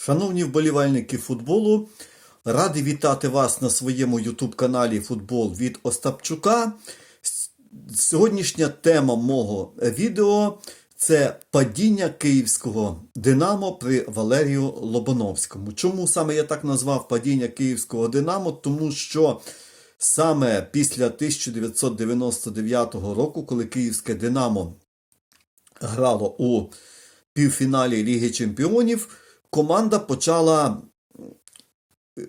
Шановні вболівальники футболу, радий вітати вас на своєму YouTube-каналі Футбол від Остапчука. Сьогоднішня тема мого відео це падіння київського Динамо при Валерію Лобановському. Чому саме я так назвав падіння київського Динамо? Тому що саме після 1999 року, коли київське Динамо грало у півфіналі Ліги Чемпіонів, команда почала,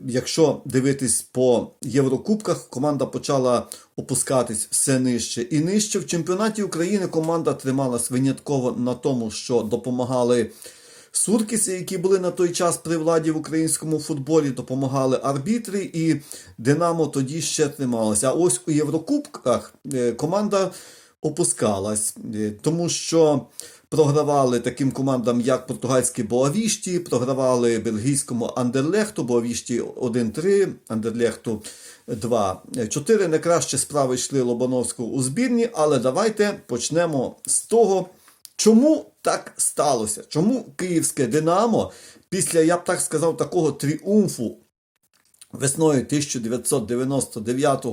якщо дивитись по Єврокубках, команда почала опускатись все нижче і нижче. В чемпіонаті України команда трималась винятково на тому, що допомагали. Суркіси, які були на той час при владі в українському футболі, допомагали арбітри, і Динамо тоді ще трималося. А ось у Єврокубках е, команда опускалась, е, тому що програвали таким командам, як португальський Боавішті, програвали бельгійському Андерлехту, Боавішті 1-3, Андерлехту 2-4. Не краще справи йшли Лобановського у збірні, але давайте почнемо з того. Чому так сталося? Чому київське Динамо після, я б так сказав, такого тріумфу весною 1999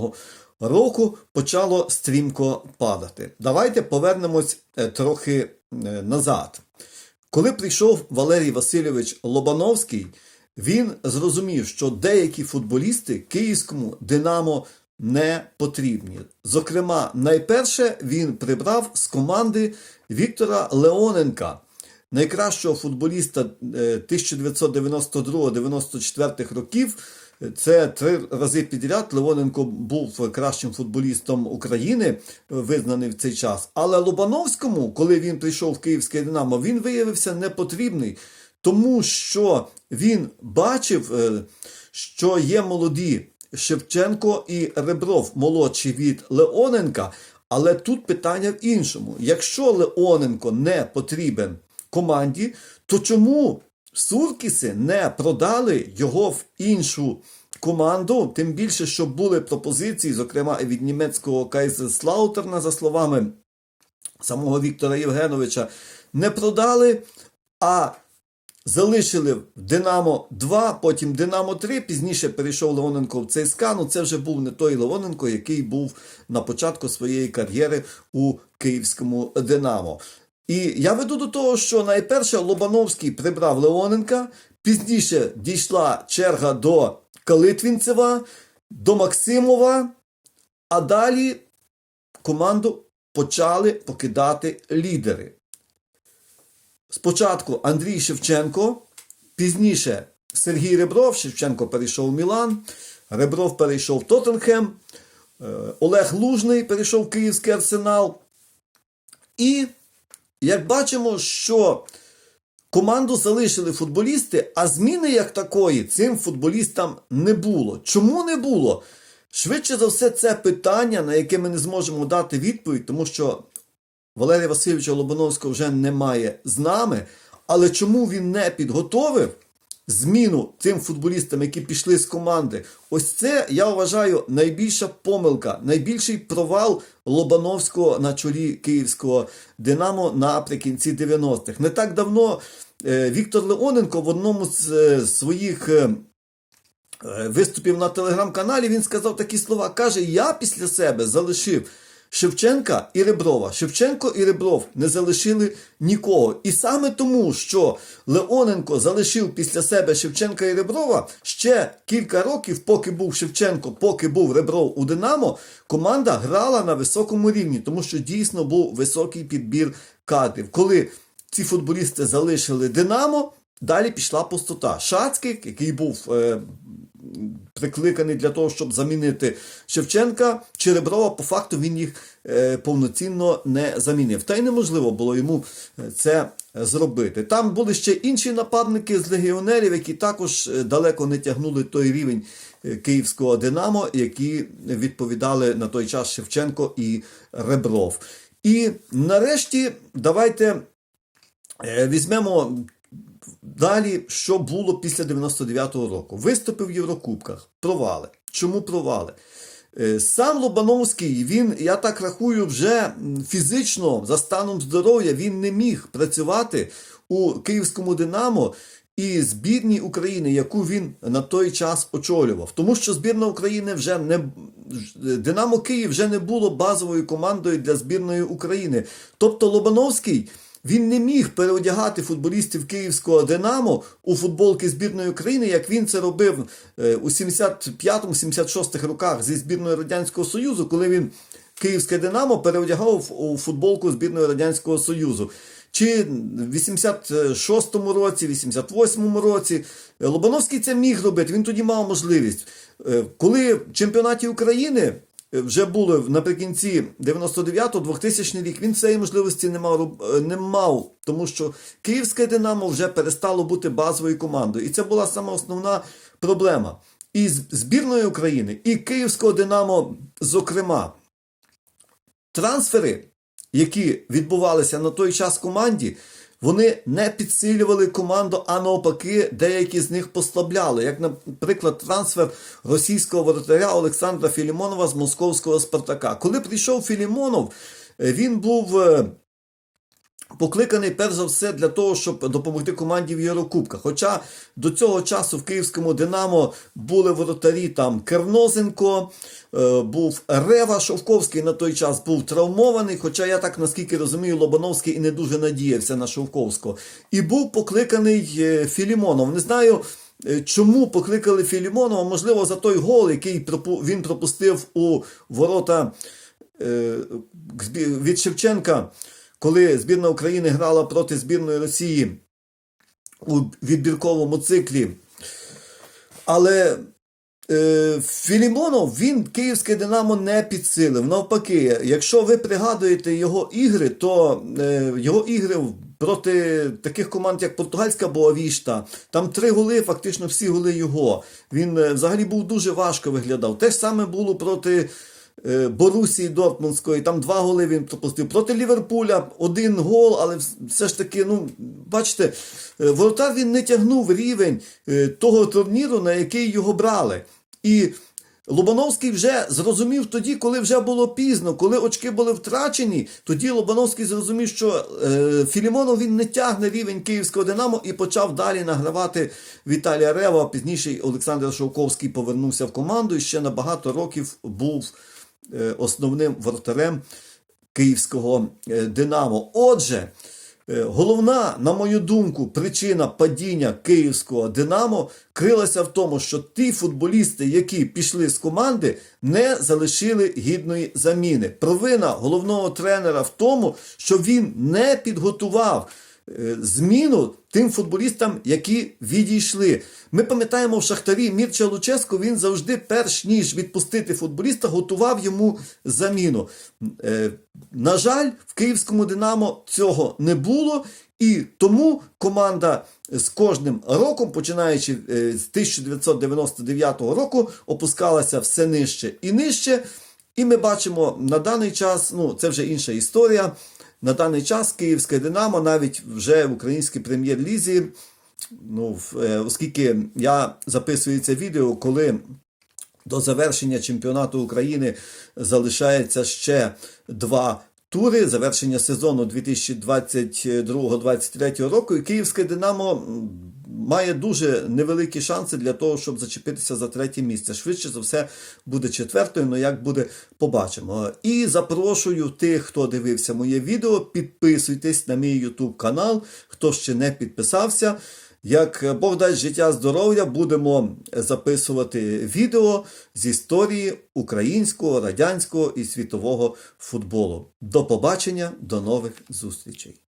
року почало стрімко падати? Давайте повернемось е, трохи е, назад. Коли прийшов Валерій Васильович Лобановський, він зрозумів, що деякі футболісти київському Динамо не потрібні. Зокрема, найперше він прибрав з команди Віктора Леоненка, найкращого футболіста е, 1992-94 років. Це три рази підряд. Леоненко був кращим футболістом України, визнаний в цей час. Але Лобановському, коли він прийшов в Київське Динамо, він виявився непотрібний, тому що він бачив, е, що є молоді Шевченко і Ребров, молодші від Леоненка. Але тут питання в іншому: якщо Леоненко не потрібен команді, то чому Суркіси не продали його в іншу команду? Тим більше, що були пропозиції, зокрема і від німецького Кайзерслаутерна, за словами самого Віктора Євгеновича, не продали, а залишили в Динамо 2, потім Динамо 3, пізніше перейшов Леоненко в ЦСКА. Ну це вже був не той Леоненко, який був на початку своєї кар'єри у київському Динамо. І я веду до того, що найперше Лобановський прибрав Леоненка, пізніше дійшла черга до Калитвінцева, до Максимова, а далі команду почали покидати лідери. Спочатку Андрій Шевченко, пізніше Сергій Ребров, Шевченко перейшов в Мілан, Ребров перейшов в Тоттенхем, е, Олег Лужний перейшов в Київський арсенал. І як бачимо, що команду залишили футболісти, а зміни як такої цим футболістам не було. Чому не було? Швидше за все, це питання, на яке ми не зможемо дати відповідь, тому що Валерія Васильовича Лобановського вже немає з нами. Але чому він не підготовив зміну тим футболістам, які пішли з команди? Ось це я вважаю найбільша помилка, найбільший провал Лобановського на чолі київського Динамо наприкінці 90-х. Не так давно е, Віктор Леоненко в одному з е, своїх. е, виступів на телеграм-каналі, він сказав такі слова. Каже: Я після себе залишив Шевченка і Реброва. Шевченко і Ребров не залишили нікого. І саме тому, що Леоненко залишив після себе Шевченка і Реброва, ще кілька років, поки був Шевченко, поки був Ребров у Динамо, команда грала на високому рівні, тому що дійсно був високий підбір кадрів. Коли ці футболісти залишили Динамо, далі пішла пустота. Шацький, який був. Е, прикликаний для того, щоб замінити Шевченка чи Реброва, по факту він їх е, повноцінно не замінив. Та й неможливо було йому е, це зробити. Там були ще інші нападники з легіонерів, які також е, далеко не тягнули той рівень київського Динамо, які відповідали на той час Шевченко і Ребров. І нарешті давайте візьмемо Далі, що було після 99-го року? Виступи в Єврокубках, провали. Чому провали? Е, Сам Лобановський, він, я так рахую, вже фізично, за станом здоров'я, він не міг працювати у київському Динамо. і збірній України, яку він на той час очолював. Тому що збірна України вже не Динамо Київ вже не було базовою командою для збірної України. Тобто Лобановський. Він не міг переодягати футболістів київського Динамо у футболки збірної України, як він це робив е, у 75-76 роках зі збірною Радянського Союзу, коли він київське Динамо переодягав у футболку збірної Радянського Союзу. Чи в 86-му році, 88-му році Лобановський це міг робити, він тоді мав можливість. Е, Коли в чемпіонаті України вже були наприкінці 99-2000 рік, він цієї можливості не мав, е, не мав, тому що Київське Динамо вже перестало бути базовою командою. І це була сама основна проблема. І збірної України, і Київського Динамо, зокрема, трансфери, які відбувалися на той час в команді, вони не підсилювали команду, а навпаки, деякі з них послабляли. Як, наприклад, трансфер російського воротаря Олександра Філімонова з московського Спартака. Коли прийшов Філімонов, е, він був. Покликаний перш за все для того, щоб допомогти команді в Єврокубках. Хоча до цього часу в київському Динамо були воротарі там Кернозенко, е, був Рева Шовковський на той час був травмований. Хоча я так наскільки розумію, Лобановський і не дуже надіявся на Шовковського. І був покликаний е, Філімонов. Не знаю. е, Чому покликали Філімонова? Можливо, за той гол, який він пропустив у ворота від Шевченка, коли збірна України грала проти збірної Росії у відбірковому циклі. Але е, Філімонов він київське Динамо не підсилив. Навпаки, якщо ви пригадуєте його ігри, то е, його ігри проти таких команд, як Португальська Боавішта, там три голи, фактично всі голи його. Він е, взагалі був дуже важко виглядав. Те ж саме було проти. Е, Борусії Дортмундської, там два голи він пропустив. Проти Ліверпуля один гол, але все ж таки, ну, бачите, е, воротар він не тягнув рівень е, того турніру, на який його брали. І Лобановський вже зрозумів тоді, коли вже було пізно, коли очки були втрачені, тоді Лобановський зрозумів, що Філімонов він не тягне рівень київського Динамо і почав далі награвати Віталія Рева. Пізніше Олександр Шовковський повернувся в команду і ще на багато років був основним воротарем київського е, Динамо. Отже, е, головна, на мою думку, причина падіння київського Динамо крилася в тому, що ті футболісти, які пішли з команди, не залишили гідної заміни. Провина головного тренера в тому, що він не підготував е, зміну тим футболістам, які відійшли. Ми пам'ятаємо в Шахтарі Мірча Луческо, він завжди, перш ніж відпустити футболіста, готував йому заміну. Е, На жаль, в київському Динамо цього не було. І тому команда з кожним роком, починаючи е, з 1999 року, опускалася все нижче і нижче. І ми бачимо на даний час, ну це вже інша історія. На даний час Київське Динамо навіть вже в українській прем'єр-лізі, ну, е, оскільки я записую це відео, коли до завершення чемпіонату України залишається ще два тури. Завершення сезону 2022-2023 року. І Київське Динамо має дуже невеликі шанси для того, щоб зачепитися за третє місце. Швидше за все буде четвертою, але як буде, побачимо. І запрошую тих, хто дивився моє відео, підписуйтесь на мій YouTube канал, хто ще не підписався. Як Бог дасть життя здоров'я, будемо записувати відео з історії українського, радянського і світового футболу. До побачення, до нових зустрічей.